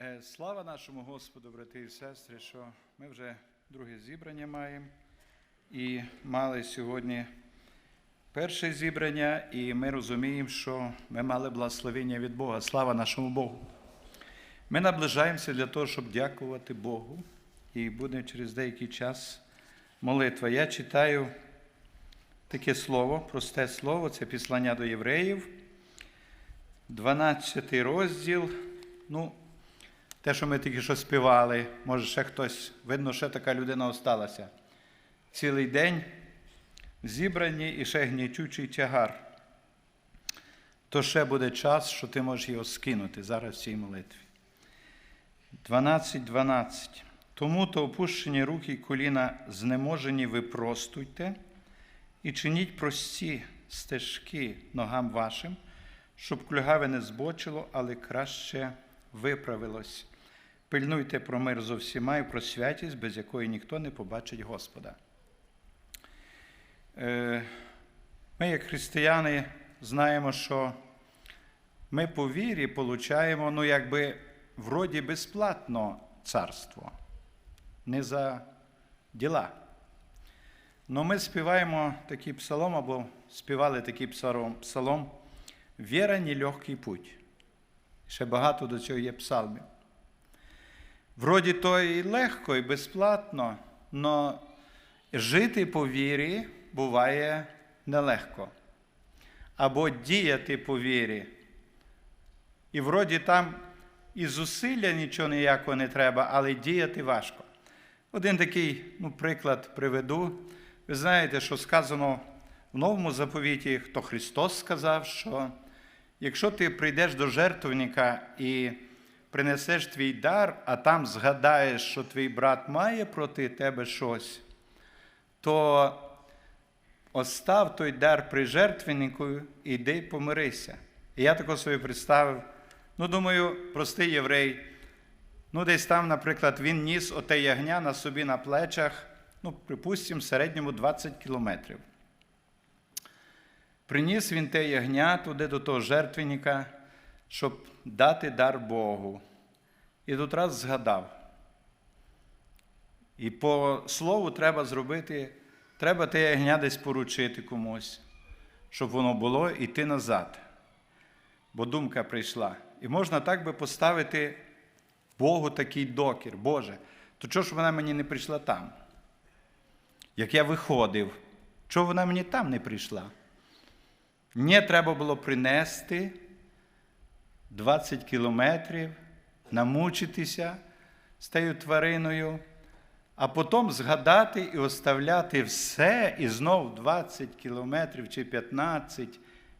Е, Слава нашому Господу, брати і сестри, що ми вже друге зібрання маємо і мали сьогодні перше зібрання, і ми розуміємо, що ми мали благословення від Бога. Слава нашому Богу. Ми наближаємося для того, щоб дякувати Богу, і буде через деякий час молитва. Я читаю таке слово, просте слово, це післання до євреїв, 12 розділ. Ну, те, що ми тільки що співали, може, ще хтось, видно, ще така людина осталася. Цілий день зібрані і ще гнітючий тягар. То ще буде час, що ти можеш його скинути зараз в цій молитві. 12.12. 12. Тому то опущені руки й коліна знеможені випростуйте і чиніть прості стежки ногам вашим, щоб клюгаве не збочило, але краще виправилось. Пильнуйте про мир зо всіма і про святість, без якої ніхто не побачить Господа. Е, Ми, як християни, знаємо, що ми по вірі получаємо, ну, якби вроді безплатно царство, не за діла. Но ми співаємо такий псалом, або співали такий псалом Віра нелегкий путь. Ще багато до цього є псалмів. Вроді то і легко, і безплатно, але жити по вірі буває нелегко. Або діяти по вірі. І вроді там і зусилля нічого ніякого не треба, але діяти важко. Один такий ну, приклад приведу. Ви знаєте, що сказано в новому заповіті, хто Христос сказав, що якщо ти прийдеш до жертвенника і принесеш твій дар, а там згадаєш, що твій брат має проти тебе щось, то остав той дар при жертвеннику йди помирися. І я тако собі представив, ну, думаю, простий єврей, ну, десь там, наприклад, він ніс оте ягня на собі на плечах, ну, припустимо, в середньому 20 кілометрів. Приніс він те ягня туди до того жертвенника, щоб дати дар Богу. І тут раз згадав. І по слову треба зробити, треба те ягня десь поручити комусь, щоб воно було йти назад. Бо думка прийшла. І можна так би поставити Богу такий докір, Боже, то чого ж вона мені не прийшла там? Як я виходив, чого вона мені там не прийшла? Мені треба було принести 20 кілометрів, намучитися з тією твариною, а потім згадати і оставляти все і знов 20 кілометрів чи 15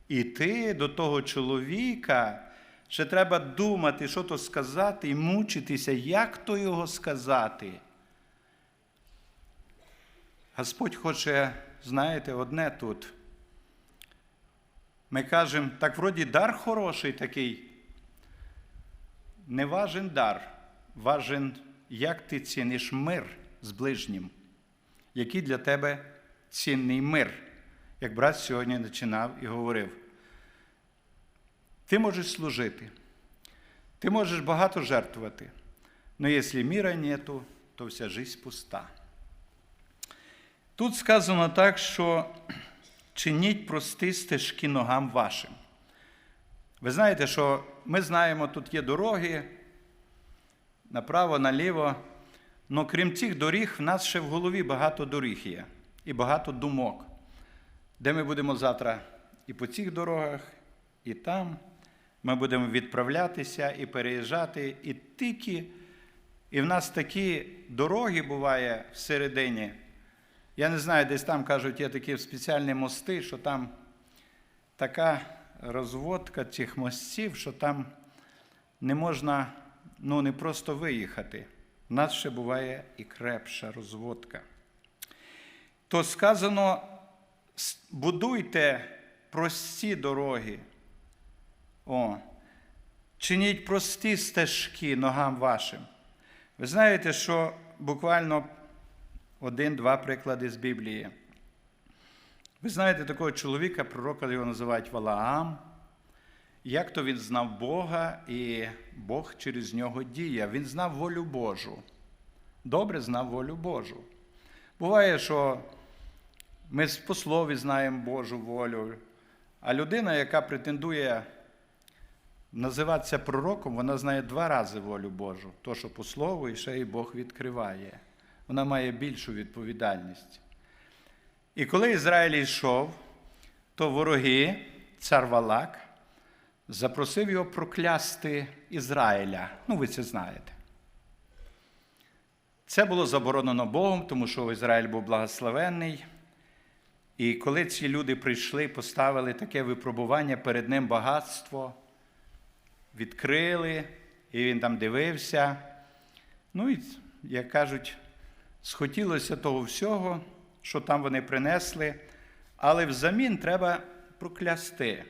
іти до того чоловіка. Ще треба думати, що то сказати, і мучитися, як то його сказати. Господь хоче, знаєте, одне тут. Ми кажемо, так вроді дар хороший такий. Не важен дар, важен, як ти ціниш мир з ближнім, який для тебе цінний мир, як брат сьогодні починав і говорив. Ти можеш служити, ти можеш багато жертвувати, але якщо міра нету, то вся жизнь пуста. Тут сказано так, що чиніть прості стежки ногам вашим. Ви знаєте, що ми знаємо, тут є дороги направо, наліво. але крім цих доріг, в нас ще в голові багато доріг є і багато думок, де ми будемо завтра і по цих дорогах, і там. Ми будемо відправлятися і переїжджати, і тільки, і в нас такі дороги буває всередині. Я не знаю, десь там кажуть, є такі спеціальні мости, що там така розводка цих мостів, що там не можна ну, не просто виїхати. У нас ще буває і крепша розводка. То сказано, будуйте прості дороги. О, чиніть прості стежки ногам вашим. Ви знаєте, що буквально один-два приклади з Біблії. Ви знаєте такого чоловіка, пророка його називають Валаам. як то він знав Бога, і Бог через нього діяв. Він знав волю Божу. Добре знав волю Божу. Буває, що ми по слові знаємо Божу волю, а людина, яка претендує називатися пророком, вона знає два рази волю Божу. То, що по слову, і ще й Бог відкриває. Вона має більшу відповідальність. І коли Ізраїль йшов, то вороги, цар Валак, запросив його проклясти Ізраїля. Ну, ви це знаєте. Це було заборонено Богом, тому що Ізраїль був благословенний. І коли ці люди прийшли, поставили таке випробування перед ним багатство, відкрили, і він там дивився. Ну і, як кажуть, схотілося того всього, що там вони принесли, але взамін треба проклясти.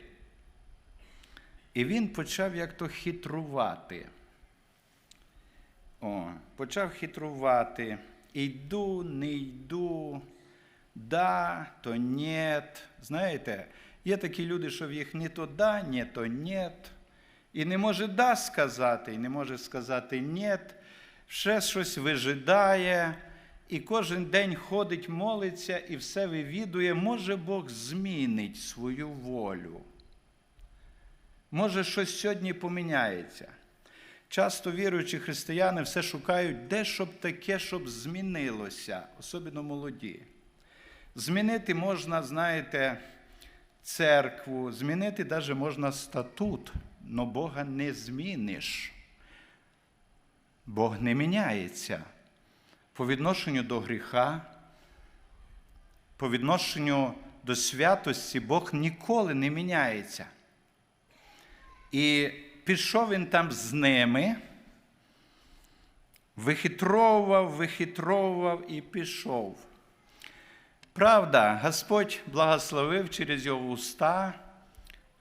І він почав як то хитрувати. О, почав хитрувати. Йду, не йду, да, то нет. Знаєте, є такі люди, що в їх не то да, не то нет. І не може да сказати, і не може сказати нет. Ще щось вижидає, і кожен день ходить, молиться і все вивідує. Може Бог змінить свою волю. Може, щось сьогодні поміняється. Часто віруючі християни все шукають, де щоб таке, щоб змінилося, особливо молоді. Змінити можна, знаєте, церкву, змінити навіть можна статут, але Бога не зміниш. Бог не міняється. По відношенню до гріха, по відношенню до святості Бог ніколи не міняється. І пішов він там з ними, вихитровував, вихитровував і пішов. Правда, Господь благословив через його уста,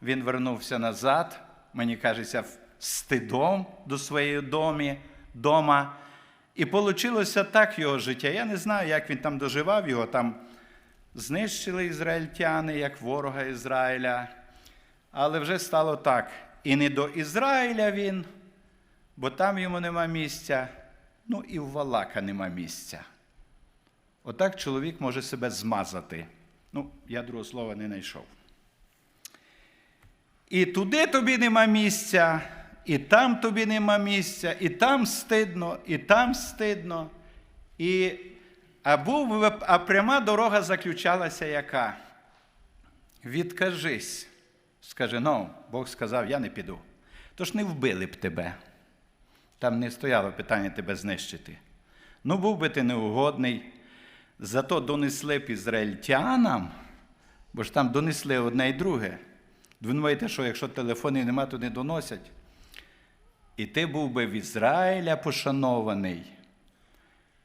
він вернувся назад, мені кажеться, стидом до своєї домі, дома. І вийшло так його життя. Я не знаю, як він там доживав, його там знищили ізраїльтяни, як ворога Ізраїля. Але вже стало так. І не до Ізраїля він, бо там йому нема місця, ну і в Валака нема місця. Отак чоловік може себе змазати. Ну, я другого слова не знайшов. І туди тобі нема місця, і там тобі нема місця, і там стидно, і там стидно. І, а, був, а пряма дорога заключалася яка? Відкажись. Скаже, ну, Бог сказав, я не піду. Тож не вбили б тебе. Там не стояло питання тебе знищити. Ну, був би ти неугодний, зато донесли б ізраїльтянам, бо ж там донесли одне і друге. Ви думаєте, що якщо телефонів нема, то не доносять. І ти був би в Ізраїля пошанований.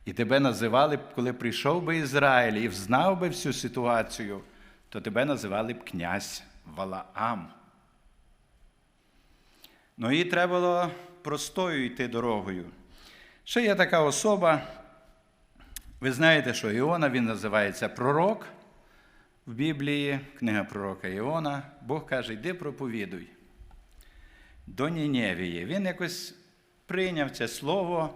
І тебе називали б, коли прийшов би Ізраїль і взнав би всю ситуацію, то тебе називали б князь Валаам. Ну і треба було простою йти дорогою. Ще є така особа. Ви знаєте, що Іона він називається пророк в Біблії, книга пророка Іона. Бог каже, йди проповідуй. До Ніневії. Він якось прийняв це слово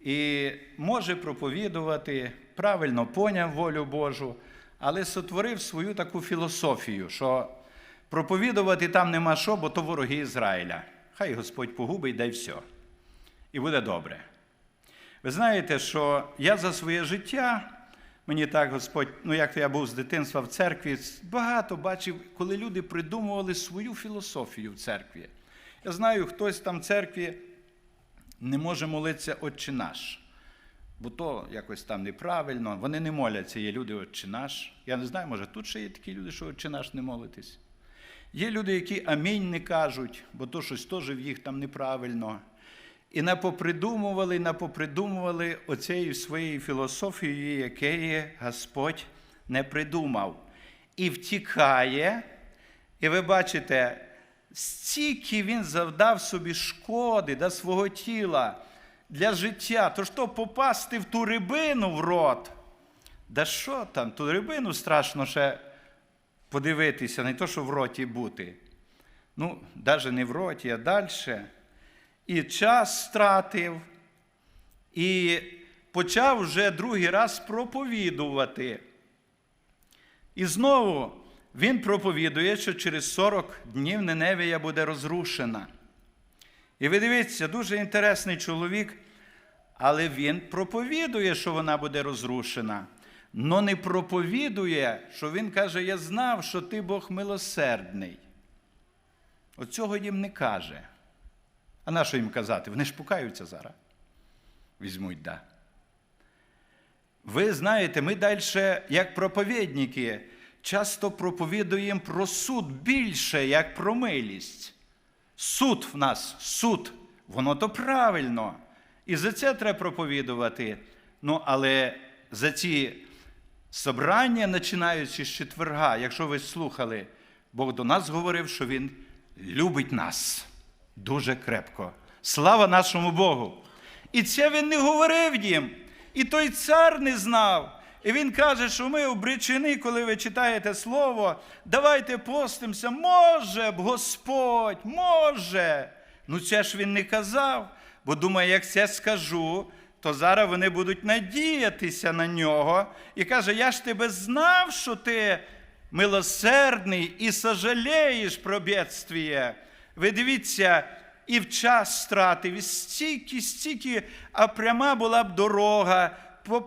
і може проповідувати, правильно поняв волю Божу, але сотворив свою таку філософію, що проповідувати там нема що, бо то вороги Ізраїля. Хай Господь погубить, дай все. І буде добре. Ви знаєте, що я за своє життя, мені так Господь, ну як я був з дитинства в церкві, багато бачив, коли люди придумували свою філософію в церкві. Я знаю, хтось там в церкві не може молитися Отче наш, бо то якось там неправильно. Вони не моляться, є люди Отче наш. Я не знаю, може тут ще є такі люди, що Отче наш не молитесь. Є люди, які амінь не кажуть, бо то щось теж в їх там неправильно. І напопридумували, напопридумували оцею своєю філософією, якої Господь не придумав. І втікає, і ви бачите, стільки він завдав собі шкоди до свого тіла для життя. То що попасти в ту рибину в рот? Да що там, ту рибину страшно ще подивитися, не то, що в роті бути. ну, навіть не в роті, а далі. І час стратив, і почав вже другий раз проповідувати. І знову він проповідує, що через 40 днів Неневія буде розрушена. І ви дивіться, дуже інтересний чоловік, але він проповідує, що вона буде розрушена. Но не проповідує, що він каже: Я знав, що ти Бог милосердний. Оцього їм не каже. А на що їм казати? Вони ж пукаються зараз. Візьмуть, да. Ви знаєте, ми далі, як проповідники, часто проповідуємо про суд більше, як про милість. Суд в нас, суд, воно то правильно. І за це треба проповідувати. Ну, але за ці собрання, починаючи з четверга, якщо ви слухали, Бог до нас говорив, що Він любить нас дуже крепко. Слава нашому Богу! І це він не говорив їм. І той цар не знав. І він каже, що ми обречені, коли ви читаєте слово, давайте постимося. Може б Господь, може. Ну це ж він не казав, бо думає, як це скажу, то зараз вони будуть надіятися на нього. І каже: Я ж тебе знав, що ти милосердний і сожалієш про бедствіє. Ви дивіться, і в час стратив, і стільки, стільки, а пряма була б дорога,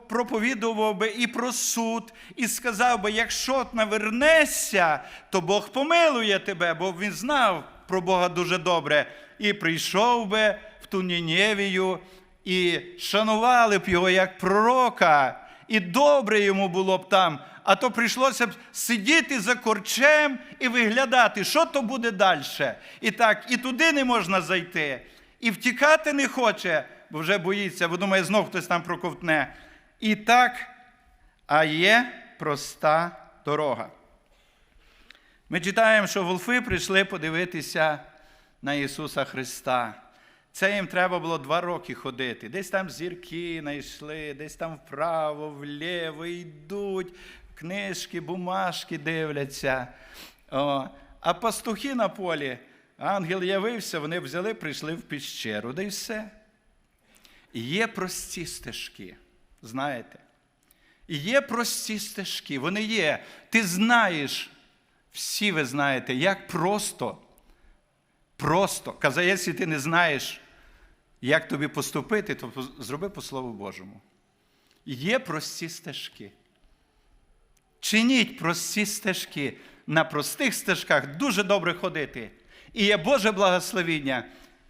проповідував би і про суд, і сказав би, якщо навернешся, то Бог помилує тебе, бо він знав про Бога дуже добре. І прийшов би в ту Нінєвію, і шанували б його як пророка, і добре йому було б там. А то прийшлося б сидіти за корчем і виглядати, що то буде далі. І так, і туди не можна зайти, і втікати не хоче, бо вже боїться, бо думає, знов хтось там проковтне. І так, а є проста дорога. Ми читаємо, що волфи прийшли подивитися на Ісуса Христа. Це їм треба було два роки ходити. Десь там зірки знайшли, десь там вправо, вліво йдуть, книжки, бумажки дивляться. О, а пастухи на полі, ангел явився, вони взяли, прийшли в піщеру, де й все. Є прості стежки, знаєте. І Є прості стежки, вони є. Ти знаєш, всі ви знаєте, як просто, просто. Каза, якщо ти не знаєш, як тобі поступити, то зроби по Слову Божому. Є прості стежки. Чиніть прості стежки. На простих стежках дуже добре ходити. І є Боже благословіння,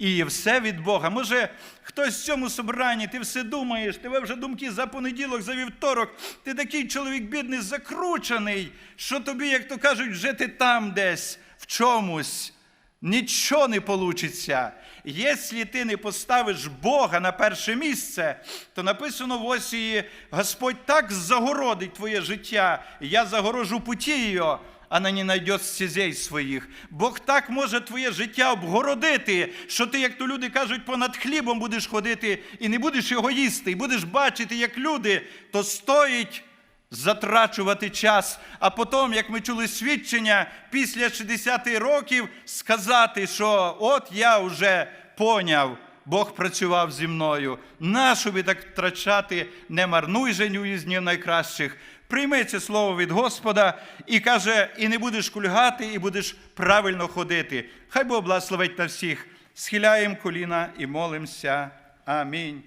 і все від Бога. Може, хтось в цьому собранні, ти все думаєш, тебе вже думки за понеділок, за вівторок. Ти такий чоловік бідний, закручений, що тобі, як то кажуть, жити там десь, в чомусь. Нічого не получиться. Якщо ти не поставиш Бога на перше місце, то написано в Осії, Господь так загородить твоє життя, я загорожу путі його, она не найдет стезей своїх. Бог так може твоє життя обгородити, що ти, як то люди кажуть, понад хлібом будеш ходити і не будеш його їсти, і будеш бачити, як люди, то стоїть затрачувати час, а потім, як ми чули свідчення, після 60 років сказати, що от я вже поняв, Бог працював зі мною. Нащо би так втрачати, не марнуй женю із найкращих. Прийми це слово від Господа і каже, і не будеш кульгати, і будеш правильно ходити. Хай Бог благословить на всіх. Схиляємо коліна і молимося. Амінь.